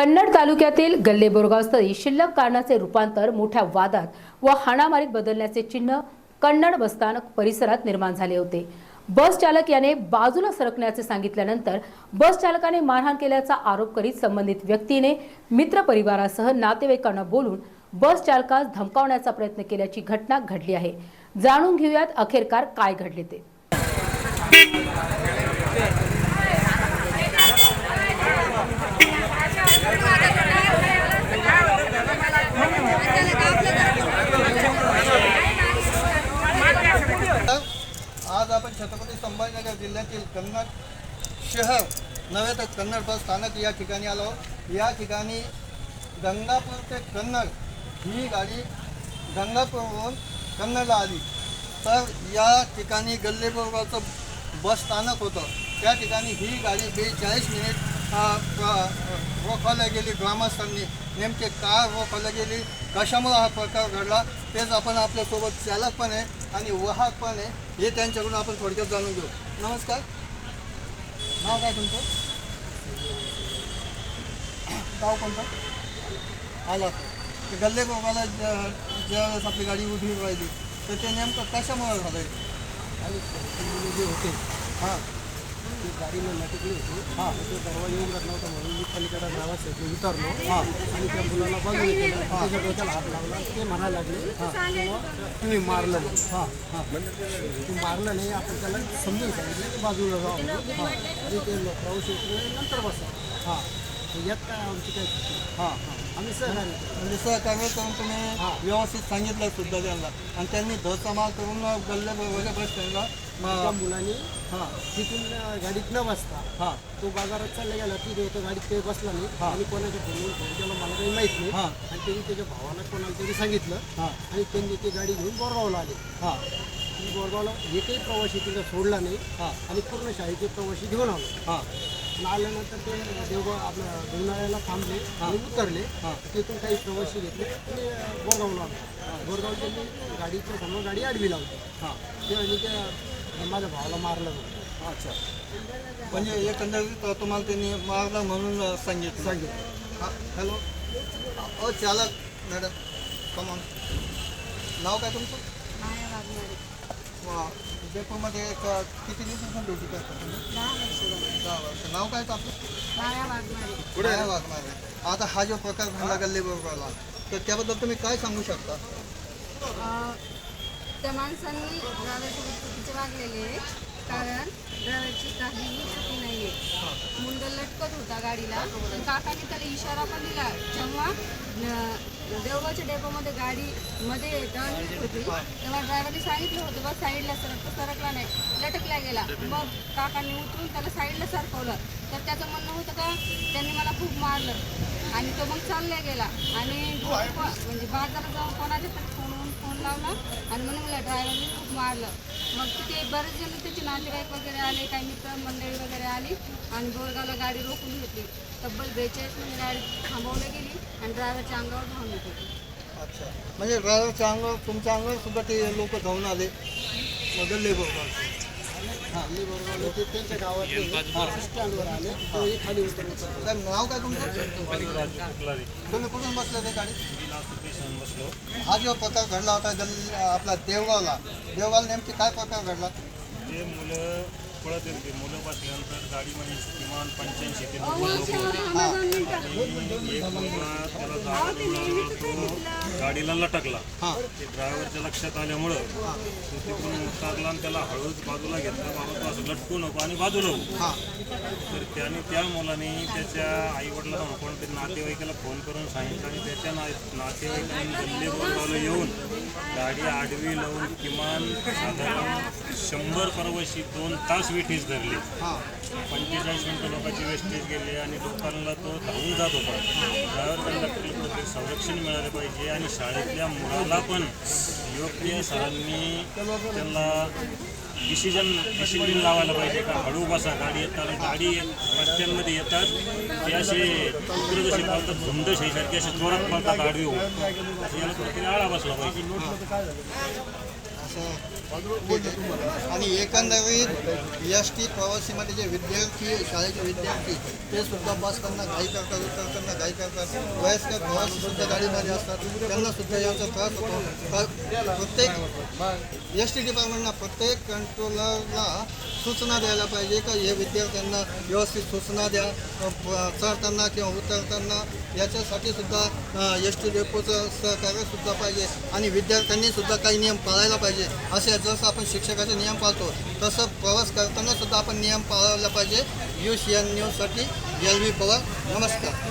कन्नड तालुक्यातील गल्ले बोरगावस्थळी शिल्लक कारणाचे रूपांतर मोठ्या वादात व हाणामारीत बदलण्याचे चिन्ह कन्नड बसस्थानक परिसरात निर्माण झाले होते. बस चालक याने बाजूला सरकण्याचे सांगितल्यानंतर बस चालकाने मारहाण केल्याचा आरोप करीत संबंधित व्यक्तीने मित्र परिवारासह नातेवाईकांना बोलून बस चालकास धमकावण्याचा प्रयत्न केल्याची घटना घडली आहे. जाणून घेऊयात अखेरकार काय घडले ते. जिल्ह्यातील कन्नड शहर नव्हे तर कन्नड बस स्थानक या ठिकाणी आलो या ठिकाणी गंगापूर ते कन्नड ही गाडी गंगापूरहून कन्नडला आली. तर या ठिकाणी गल्लेबरोबरचं बस स्थानक होतं. त्या ठिकाणी ही गाडी बेचाळीस मिनिट रोखवल्या गेली. ग्रामस्थांनी नेमके का रोखवल्या गेली? कशामुळे हा प्रकार घडला? तेच आपण आपल्यासोबत चालक पण आहे आणि वाहक पण आहे हे त्यांच्याकडून आपण थोडक्यात जाणून घेऊ. नमस्कार. नाव काय तुमचं? गाव कोणतं? आला. ते गल्ले गोगाला ज्या ज्यावेळेस आपली गाडी उभी राहिली तर ते नेमकं कशामुळे झालं जे होते. हां. ती गाडी मला टिकली होती. हां तो दरवाजा येऊन घातला होता म्हणून मी पलीकडे गावासाठी उतरलो हां आणि त्या मुलाला बाजूला केलं त्याच्या डोक्याला हात लावला. ते म्हणायला लागले हां तुम्ही मारलं नाही. हां हां. तू मारलं नाही आपण त्याला समजून सांगितलं. की बाजूला जाऊ. हां आणि ते लोक शिकले नंतर बसा हां यात काय आमची काय हां हां. आम्ही सहकार्य. म्हणजे सहकार्य करून तुम्ही. व्यवस्थित सांगितलं सुद्धा त्यांना. आणि त्यांनी धसमाल करून गल्ले वगैरे बस स्टँडला म- मुलाने हां. तिथून गाडीत न बसता हां. तो बाजारात चालला गेला. तिथे होतं गाडीत काही बसला नाही हां. आणि कोणाच्या फोनवर फोन केला मला काही माहीत नाही. आणि त्यांनी त्याच्या भावाला कोणाला तरी सांगितलं. हां. आणि त्यांनी ती गाडी घेऊन बोरगावला आले. हां. आणि बोरगावला एकही प्रवासी तिथं सोडला नाही. हां. आणि पूर्ण शाळेचे प्रवासी घेऊन आलो. हां. आल्यानंतर ते देवगाव आपल्या देवनाळ्याला थांबले आणि उतरले हां. तिथून काही प्रवासी घेतले आणि बोरगावला आलो. बोरगाव त्यांनी गाडीच्या समोर गाडी आडवी लावली. हां. ते आणि त्या माझ्या भावाला मारलं होतं अच्छा. म्हणजे एकंदरीत तुम्हाला त्यांनी मारला म्हणून सांगितलं. सांगितलं. हां हॅलो. अ चालक मॅडम कमॉन नाव काय तुमचं? माया वाघमारे. वा, एक किती दिवसांपासून ड्युटी करता तुम्ही? दहा वर्ष झाली. दहा वर्ष. नाव काय आहे आपलं? माया वाघमारे. पुढे आता हा जो प्रकार घडला गल्ली बरोबरला तर त्याबद्दल तुम्ही काय सांगू शकता? अं, त्या माणसांनी ड्रायव्हरसोबत चुकीचे वागलेले आहे. कारण ड्रायव्हरची काहीही चुकी नाही आहे मुलगा लटकत होता गाडीला. पण काकाने त्याला इशारा पण दिला. जेव्हा देवगावच्या डेपोमध्ये गाडी मध्ये टर्न होती तेव्हा ड्रायव्हरने सांगितलं होतं बघ साईडला सरकतो सरकला नाही. लटकला गेला. मग काकांनी उतरून त्याला साईडला सरकवलं. तर त्याचं म्हणणं होतं का त्यांनी मला खूप मारलं. आणि तो मग चालला गेला. आणि म्हणजे बाजारात जाऊन कोणाच्या तरी फोन फोन लावला आणि म्हणून मला ड्रायव्हरने खूप मारलं. मग तिथे बरेच जण त्याचे नातेवाईक वगैरे आले काही मित्र मंडळी वगैरे आली आणि बोरगावला गाडी रोखून घेतली. तब्बल बेचाळीस मिनिट गाडी थांबवली गेली आणि ड्रायव्हरच्या अंगावर धावून येत होती अच्छा. म्हणजे ड्रायव्हरच्या अंगावर तुमच्या अंगावर सुद्धा ते लोक धावून आले. मग बरोबर आणि बरोबर ते त्यांच्या गावातले स्टँडवर आले तोही खाली नाव काय तुमचं तुम्ही कुठून बसले ते गाडी हा जो प्रकार घडला होता आपला देवगावला देवगाव नेमकी काय प्रकार घडला ते मुलं पळत येत. मुलं बसल्यानंतर गाडीमध्ये किमान पंच्याऐंशी ते नव्वद लोक होते आणि एक मुलगा त्याला जागा देऊन तो गाडीला लटकला. ते ड्रायव्हरच्या लक्षात आल्यामुळं तो तिकडून उतरला आणि त्याला हळूच बाजूला घेतला. बाबा तू असं लटकू नको आणि बाजूला हो. तर त्याने त्या मुलाने त्याच्या आईवडिलांना कोणतरी नातेवाईकाला फोन करून सांगितलं आणि त्याच्या ना नातेवाईकांनी गल्ले बोलवलं येऊन गाडी आडवी लावून किमान साधारण शंभर परवाशी दोन तास वेठीस धरली पंचेचाळीस मिनटं लोकांची वेस्टेज गेली आणि लोकांना तो धावून जात होता. त्यावर त्यांना कुठेतरी संरक्षण मिळालं पाहिजे आणि शाळेतल्या मुलाला पण योग्य सरांनी त्यांना डिसिजन डिसिप्लिन लावायला पाहिजे का? हळू बसा गाडी येतात गाडी रस्त्यांमध्ये येतात. ते असे कुत्र जसे पळतात धुंद शेसारखे असे जोरात पळतात आडवी होऊन. याला कुठेतरी आळा बसला पाहिजे. असं आणि एकंदरीत एस टी प्रवासीमध्ये जे विद्यार्थी शाळेचे विद्यार्थी ते सुद्धा बसताना घाई करतात उतरताना घाई करतात. वयस्कर प्रवासी सुद्धा गाडीमध्ये असतात. त्यांना सुद्धा याचा त्रास होतो. तर प्रत्येक एस टी डिपार्टमेंटना प्रत्येक कंट्रोलरला सूचना द्यायला पाहिजे का हे विद्यार्थ्यांना व्यवस्थित सूचना द्या चढताना किंवा उतरताना याच्यासाठी सुद्धा एस टी डेपोचं सहकार्य सुद्धा पाहिजे. आणि विद्यार्थ्यांनी सुद्धा काही नियम पाळायला पाहिजे. पाहिजे. असे जसं आपण शिक्षकाचे नियम पाळतो तसं प्रवास करताना सुद्धा आपण नियम पाळायला पाहिजे. यू सी एन न्यूजसाठी एल व्ही पवार नमस्कार.